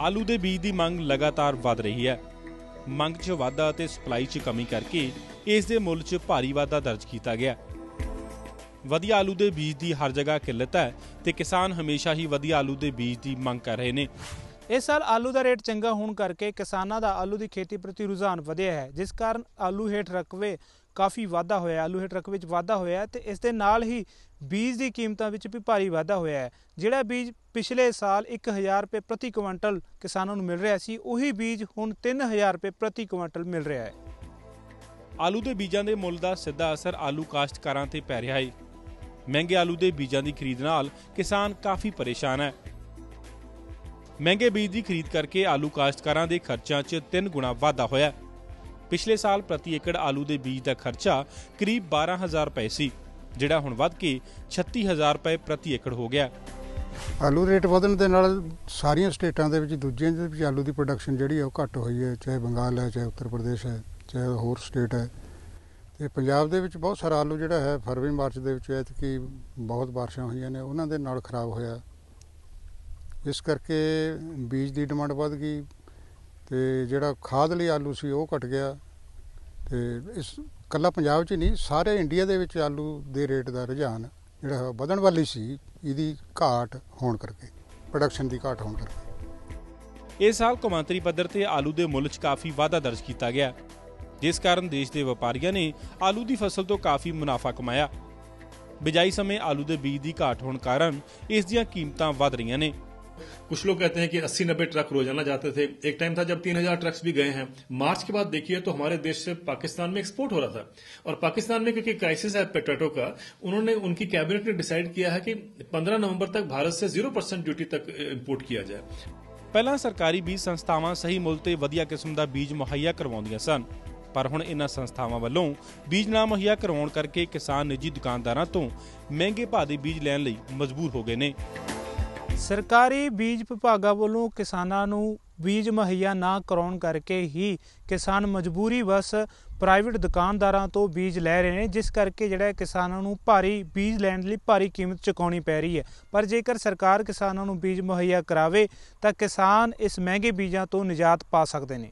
ਆਲੂ ਦੇ ਬੀਜ ਦੀ ਮੰਗ ਲਗਾਤਾਰ ਵਧ ਰਹੀ ਹੈ। ਮੰਗ 'ਚ ਵਾਧਾ ਅਤੇ ਸਪਲਾਈ 'ਚ ਕਮੀ ਕਰਕੇ ਇਸ ਦੇ ਮੁੱਲ 'ਚ ਭਾਰੀ ਵਾਧਾ ਦਰਜ ਕੀਤਾ ਗਿਆ। ਵਧੀਆ ਆਲੂ ਦੇ ਬੀਜ ਦੀ ਹਰ ਜਗ੍ਹਾ ਕਿੱਲਤ ਹੈ ਤੇ ਕਿਸਾਨ ਹਮੇਸ਼ਾ ਹੀ ਵਧੀਆ ਆਲੂ ਦੇ ਬੀਜ ਦੀ ਮੰਗ ਕਰ ਰਹੇ ਨੇ। ਇਸ ਸਾਲ ਆਲੂ ਦਾ ਰੇਟ ਚੰਗਾ ਹੋਣ ਕਰਕੇ ਕਿਸਾਨਾਂ ਦਾ ਆਲੂ ਦੀ ਖੇਤੀ ਪ੍ਰਤੀ ਰੁਝਾਨ ਵਧਿਆ ਹੈ, ਜਿਸ ਕਾਰਨ ਆਲੂ ਹੇਠ ਰਕਵੇ ਕਾਫੀ ਵਾਧਾ ਹੋਇਆ ਆਲੂ ਹੇਠ ਰਕਵੇ ਵਿੱਚ ਵਾਧਾ ਹੋਇਆ ਹੈ ਤੇ ਇਸ ਦੇ ਨਾਲ ਹੀ ਬੀਜ ਦੀ ਕੀਮਤਾਂ ਵਿੱਚ ਵੀ ਭਾਰੀ ਵਾਧਾ ਹੋਇਆ ਹੈ। ਜਿਹੜਾ ਬੀਜ ਪਿਛਲੇ ਸਾਲ 1000 ਰੁਪਏ ਪ੍ਰਤੀ ਕੁਇੰਟਲ ਕਿਸਾਨਾਂ ਨੂੰ ਮਿਲ ਰਿਹਾ ਸੀ, ਉਹੀ ਬੀਜ ਹੁਣ 3000 ਰੁਪਏ ਪ੍ਰਤੀ ਕੁਇੰਟਲ ਮਿਲ ਰਿਹਾ ਹੈ। ਆਲੂ ਦੇ ਬੀਜਾਂ ਦੇ ਮੁੱਲ ਦਾ ਸਿੱਧਾ ਅਸਰ ਆਲੂ ਕਾਸ਼ਤਕਾਰਾਂ ਤੇ ਪੈ ਰਿਹਾ ਹੈ। ਮਹਿੰਗੇ ਆਲੂ ਦੇ ਬੀਜਾਂ ਦੀ ਖਰੀਦ ਨਾਲ ਕਿਸਾਨ ਕਾਫੀ ਪਰੇਸ਼ਾਨ ਹੈ। ਮਹਿੰਗੇ ਬੀਜ ਦੀ ਖਰੀਦ ਕਰਕੇ ਆਲੂ ਕਾਸ਼ਤਕਾਰਾਂ ਦੇ ਖਰਚਿਆਂ 'ਚ 3 ਗੁਣਾ ਵਾਧਾ ਹੋਇਆ ਪਿਛਲੇ ਸਾਲ ਪ੍ਰਤੀ ਏਕੜ ਆਲੂ ਦੇ ਬੀਜ ਦਾ ਖਰਚਾ ਕਰੀਬ 12000 ਰੁਪਏ ਸੀ, ਜਿਹੜਾ ਹੁਣ ਵੱਧ ਕੇ 36000 ਰੁਪਏ ਪ੍ਰਤੀ ਏਕੜ ਹੋ ਗਿਆ ਆਲੂ ਰੇਟ ਵਧਣ ਦੇ ਨਾਲ ਸਾਰੀਆਂ ਸਟੇਟਾਂ ਦੇ ਵਿੱਚ ਦੂਜਿਆਂ ਦੇ ਵਿੱਚ ਆਲੂ ਦੀ ਪ੍ਰੋਡਕਸ਼ਨ ਜਿਹੜੀ ਹੈ ਉਹ ਘੱਟ ਹੋਈ ਹੈ, ਚਾਹੇ ਬੰਗਾਲ ਹੈ, ਚਾਹੇ ਉੱਤਰ ਪ੍ਰਦੇਸ਼ ਹੈ, ਚਾਹੇ ਹੋਰ ਸਟੇਟ ਹੈ। ਤੇ ਪੰਜਾਬ ਦੇ ਵਿੱਚ ਬਹੁਤ ਸਾਰਾ ਆਲੂ ਜਿਹੜਾ ਹੈ, ਫਰਵਰੀ, ਮਾਰਚ ਦੇ ਵਿੱਚ ਐਤਕੀ ਬਹੁਤ ਬਾਰਿਸ਼ਾਂ ਹੋਈਆਂ ਨੇ, ਉਹਨਾਂ ਦੇ ਨਾਲ ਖਰਾਬ ਹੋਇਆ। ਇਸ ਕਰਕੇ ਬੀਜ ਦੀ ਡਿਮਾਂਡ ਵੱਧ ਗਈ ਤੇ ਜਿਹੜਾ ਖਾਦ ਲਈ ਆਲੂ ਸੀ ਉਹ ਘਟ ਗਿਆ ਤੇ ਇਸ ਕੱਲਾ ਪੰਜਾਬ 'ਚ ਹੀ ਨਹੀਂ, ਸਾਰੇ ਇੰਡੀਆ ਦੇ ਵਿੱਚ ਆਲੂ ਦੇ ਰੇਟ ਦਾ ਰੁਝਾਨ ਜਿਹੜਾ ਵਧਣ ਵਾਲੀ ਸੀ, ਇਹਦੀ ਘਾਟ ਹੋਣ ਕਰਕੇ ਪ੍ਰੋਡਕਸ਼ਨ ਦੀ ਘਾਟ ਹੋਣ ਕਰਕੇ। ਇਸ ਸਾਲ ਕੌਮਾਂਤਰੀ ਪੱਧਰ ਤੇ ਆਲੂ ਦੇ ਮੁੱਲ 'ਚ ਕਾਫੀ ਵਾਧਾ ਦਰਜ ਕੀਤਾ ਗਿਆ। ਜਿਸ ਕਾਰਨ ਦੇਸ਼ ਦੇ ਵਪਾਰੀਆਂ ਨੇ ਆਲੂ ਦੀ ਫਸਲ ਤੋਂ ਕਾਫੀ ਮੁਨਾਫਾ ਕਮਾਇਆ। ਬਿਜਾਈ ਸਮੇਂ ਆਲੂ ਦੇ ਬੀਜ ਦੀ ਘਾਟ ਹੋਣ ਕਾਰਨ ਇਸ ਦੀਆਂ ਕੀਮਤਾਂ ਵਧ ਰਹੀਆਂ ਨੇ। कुछ लोग कहते हैं कि 80-90 ट्रक रोजाना जाते थे एक टाइम था जब 3000 ट्रक्स भी गए हैं मार्च के बाद देखिए तो हमारे देश से पाकिस्तान में एक्सपोर्ट हो रहा था और पाकिस्तान में क्योंकि क्राइसिस है पोटैटो का उन्होंने उनकी कैबिनेट ने डिसाइड किया है कि 15 नवंबर तक भारत से जीरो परसेंट ड्यूटी तक इंपोर्ट किया जाए ਪਹਿਲਾਂ ਸਰਕਾਰੀ ਬੀਜ ਸੰਸਥਾਵਾਂ ਸਹੀ ਮੁੱਲ ਤੇ ਵਧੀਆ ਕਿਸਮ ਦਾ ਬੀਜ ਮੁਹੱਈਆ ਕਰਵਾਉਂਦੀਆਂ ਸਨ ਪਰ ਹੁਣ ਇਹਨਾਂ ਸੰਸਥਾਵਾਂ ਵੱਲੋਂ ਬੀਜ ਨਾ ਮੁਹੱਈਆ ਕਰਵਾਉਣ ਕਰਕੇ ਕਿਸਾਨ ਨਿੱਜੀ ਦੁਕਾਨਦਾਰਾਂ ਤੋਂ ਮਹਿੰਗੇ ਭਾਅ ਦੇ ਬੀਜ ਲੈਣ ਲਈ ਮਜਬੂਰ ਹੋ ਗਏ ਨੇ ਸਰਕਾਰੀ ਬੀਜ ਵਿਭਾਗਾਂ ਵੱਲੋਂ ਕਿਸਾਨਾਂ ਨੂੰ ਬੀਜ ਮੁਹੱਈਆ ਨਾ ਕਰਾਉਣ ਕਰਕੇ ਹੀ ਕਿਸਾਨ ਮਜਬੂਰੀ ਵਸ ਪ੍ਰਾਈਵੇਟ ਦੁਕਾਨਦਾਰਾਂ ਤੋਂ ਬੀਜ ਲੈ ਰਹੇ ਨੇ, ਜਿਸ ਕਰਕੇ ਜਿਹੜਾ ਕਿਸਾਨਾਂ ਨੂੰ ਭਾਰੀ ਬੀਜ ਲੈਣ ਲਈ ਭਾਰੀ ਕੀਮਤ ਚੁਕਾਉਣੀ ਪੈ ਰਹੀ ਹੈ। ਪਰ ਜੇਕਰ ਸਰਕਾਰ ਕਿਸਾਨਾਂ ਨੂੰ ਬੀਜ ਮੁਹੱਈਆ ਕਰਾਵੇ, ਤਾਂ ਕਿਸਾਨ ਇਸ ਮਹਿੰਗੇ ਬੀਜਾਂ ਤੋਂ ਨਿਜਾਤ ਪਾ ਸਕਦੇ ਨੇ।